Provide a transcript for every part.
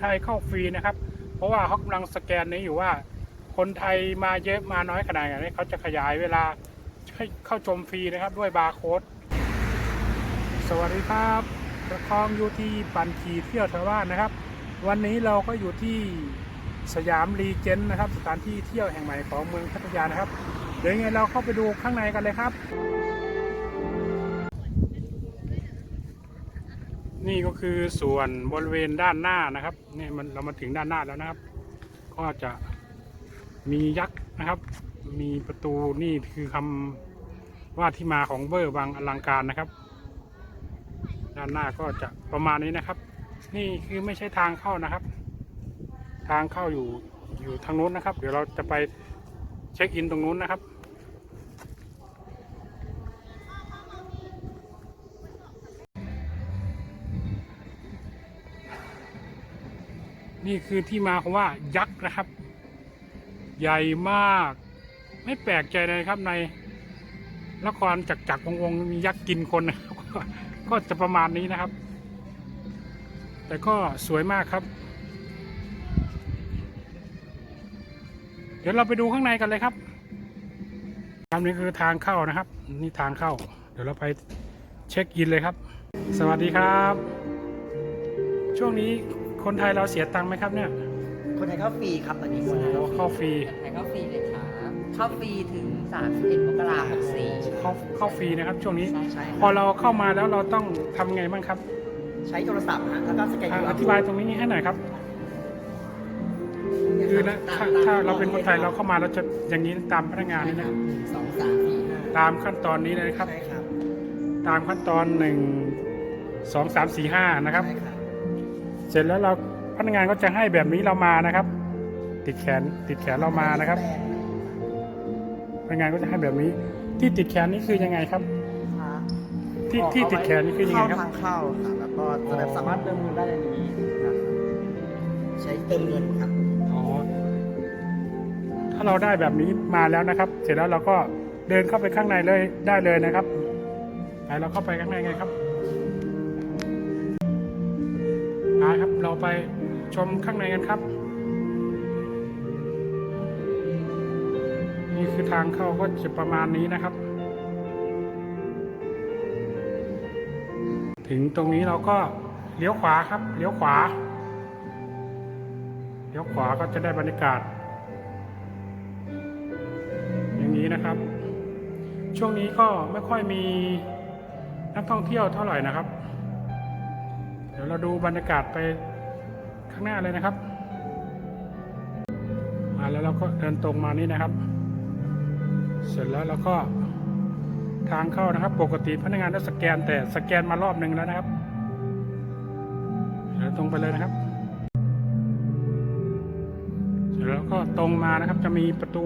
ไทยเข้าฟรีนะครับ เพราะว่าเขากำลังสแกนนี้อยู่ว่า คนไทยมาเยอะมาน้อยขนาดไหนเขาจะขยายเวลาให้เข้าชมฟรีนะครับด้วยบาร์โค้ดสวัสดีครับประคองอยู่ที่ปันขีเที่ยวแถวบ้านนะครับ วันนี้เราก็อยู่ที่สยามรีเจนต์นะครับ สถานที่เที่ยวแห่งใหม่ของเมืองพัทยานะครับ เดี๋ยวยังไงเราเข้าไปดูข้างในกันเลยครับ นี่ก็คือส่วนบริเวณด้านหน้านะครับนี่มันเรามาถึงด้านหน้าแล้วนะครับ ก็จะมียักษ์นะครับ มีประตูนี่คือคำว่าที่มาของเบอร์บางอลังการนะครับ ด้านหน้าก็จะประมาณนี้นะครับ นี่คือไม่ใช่ทางเข้านะครับ ทางเข้าอยู่อยู่ทางนู้นนะครับ เดี๋ยวเราจะไปเช็คอินตรงนู้นนะครับ นี่คือที่มาของว่ายักษ์นะครับ ใหญ่มาก ไม่แปลกใจเลยครับในละครจักจักรวงวงมียักษ์กินคนนะครับก็จะประมาณนี้นะครับ แต่ก็สวยมากครับ เดี๋ยวเราไปดูข้างในกันเลยครับครับนี่คือทางเข้านะครับ นี่ทางเข้า เดี๋ยวเราไปเช็คอินเลยครับ สวัสดีครับ ช่วงนี้ คนไทยเราเสียตังค์ไหมครับเนี่ย คนไทยเข้าฟรีครับตอนนี้คโอ้นไทยโหเข้าฟรีไทยเข้าฟรีเลยครับเข้าฟรีถึง 31มกราคม64เข้าเข้าฟรีนะครับ ช่วงนี้ ใช่ใช่พอเราเข้ามาแล้วเราต้องทำไงบ้างครับใช้โทรศัพท์ฮะแล้วก็สแกน อะ QR อธิบายตรงนี้ให้หน่อยครับคือนะถ้าถ้าเราเป็นคนไทยเราเข้ามาเราจะอย่างนี้ตามพนักงานใช่นี่ครันะบหนึ่งสองสามสี่ห้าตามขั้นตอนนี้เลยนะครับ ใช่ครับตามขั้นตอนหนึ่งสองสามสี่ห้านะครับ ใช่ครับ เสร็จแล้วเราพนักงานก็จะให้แบบนี้เรามานะครับ ติดแขนติดแขนเรามานะครับ พนักงานก็จะให้แบบนี้ ที่ติดแขนนี่คือยังไงครับ ที่ที่ติดแขนนี่คือยังไงครับ เข้าทางเข้าครับแล้วก็จะแบบสามารถเติมเงินได้ในนี้ครับใช้เติมเงินครับอ๋อถ้าเราได้แบบนี้มาแล้วนะครับ เสร็จแล้วเราก็เดินเข้าไปข้างในเลยได้เลยนะครับไปเราเข้าไปข้างในไงครับ ไปครับ เราไปชมข้างในกันครับ นี่คือทางเข้าก็จะประมาณนี้นะครับ ถึงตรงนี้เราก็เลี้ยวขวาครับ เลี้ยวขวา เลี้ยวขวาก็จะได้บรรยากาศ อย่างนี้นะครับ ช่วงนี้ก็ไม่ค่อยมีนักท่องเที่ยวเท่าไหร่นะครับ ดี๋ยวเราดูบรรยากาศไปข้างหน้าเลยนะครับ มาแล้วเราก็เดินตรงมานี่นะครับ เสร็จแล้วเราก็ทางเข้านะครับ ปกติพนักงานต้องสแกนแต่สแกนมารอบหนึ่งแล้วนะครับเดี๋ยวตรงไปเลยนะครับ เสร็จแล้วก็ตรงมานะครับจะมีประตู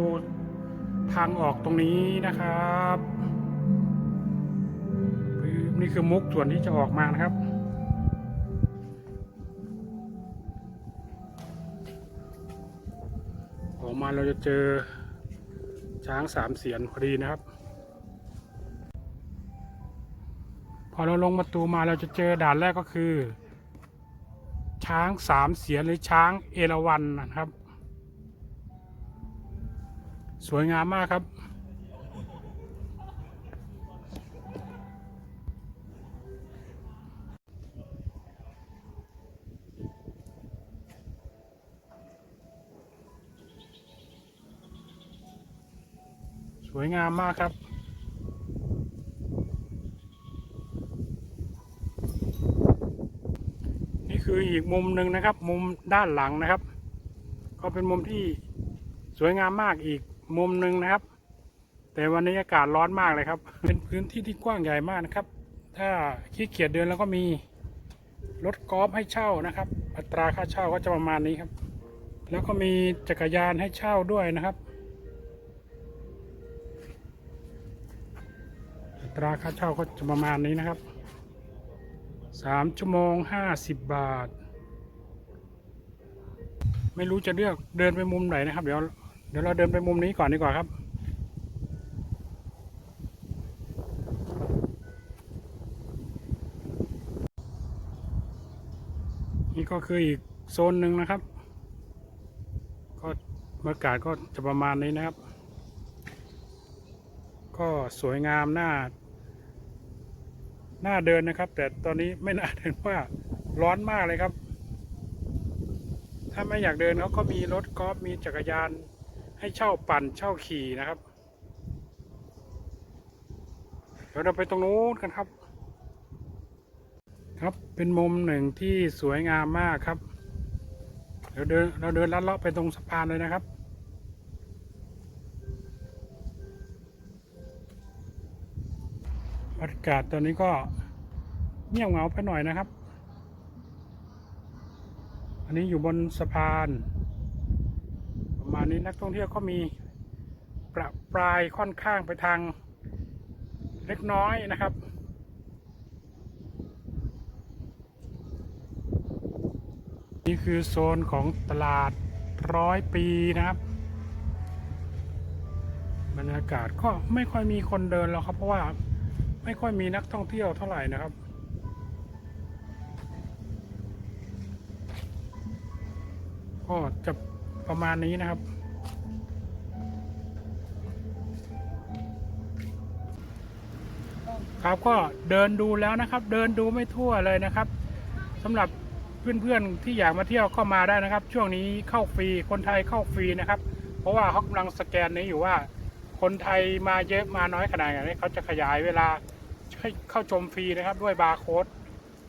ทางออกตรงนี้นะครับ นี่คือมุกส่วนที่จะออกมานะครับ มาเราจะเจอช้างสามเสียนพอดีนะครับ พอเราลงประตูมาเราจะเจอด่านแรกก็คือ ช้างสามเสียนหรือช้างเอราวันนะครับ สวยงามมากครับ สวยงามมากครับ นี่คืออีกมุมหนึ่งนะครับ มุมด้านหลังนะครับ ก็เป็นมุมที่สวยงามมากอีกมุมหนึ่งนะครับ แต่วันนี้อากาศร้อนมากเลยครับ เป็นพื้นที่ที่กว้างใหญ่มากนะครับ ถ้าขี้เกียจเดินแล้วก็มีรถกอล์ฟให้เช่านะครับ อัตราค่าเช่าก็จะประมาณนี้ครับ แล้วก็มีจักรยานให้เช่าด้วยนะครับ ตราค่าเช่าก็จะประมาณนี้นะครับสามชั่วโมงห้าสิบบาท ไม่รู้จะเลือกเดินไปมุมไหนนะครับ เดี๋ยวเดี๋ยวเราเดินไปมุมนี้ก่อนดีกว่าครับ นี่ก็คืออีกโซนหนึ่งนะครับ ก็บรรยากาศก็จะประมาณนี้นะครับ ก็สวยงามน่า น่าเดินนะครับ แต่ตอนนี้ไม่น่าเดินว่าร้อนมากเลยครับ ถ้าไม่อยากเดินเขาก็มีรถกอล์ฟมีจักรยาน ให้เช่าปั่นเช่าขี่นะครับเดี๋ยวเราไปตรงนู้นกันครับ ครับเป็นมุมหนึ่งที่สวยงามมากครับเดี๋ยวเดินเราเดินลัดเลาะไปตรงสะพานเลยนะครับ บรรยากาศตอนนี้ก็เงียบเหงาไปหน่อยนะครับ อันนี้อยู่บนสะพาน ประมาณนี้นักท่องเที่ยวก็มีประปรายค่อนข้างไปทางเล็กน้อยนะครับนี่คือโซนของตลาดร้อยปีนะครับ บรรยากาศก็ไม่ค่อยมีคนเดินแล้วครับเพราะว่า ไม่ค่อยมีนักท่องเที่ยวเท่าไหร่นะครับ ก็จะประมาณนี้นะครับ ครับก็เดินดูแล้วนะครับ เดินดูไม่ทั่วเลยนะครับสำหรับเพื่อนๆที่อยากมาเที่ยวเข้ามาได้นะครับ ช่วงนี้เข้าฟรีคนไทยเข้าฟรีนะครับ เพราะว่าเขากำลังสแกนนี้อยู่ว่า คนไทยมาเยอะมาน้อยขนาดไหนเขาจะขยายเวลาให้เข้าชมฟรีนะครับ ด้วยบาร์โค้ด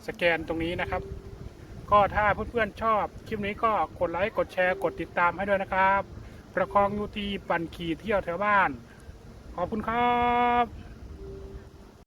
สแกนตรงนี้นะครับ ก็ถ้าเพื่อนๆชอบคลิปนี้ก็กดไลค์กดแชร์กดติดตามให้ด้วยนะครับ ประคองยูทีปั่นขี่เที่ยวแถวบ้าน ขอบคุณครับ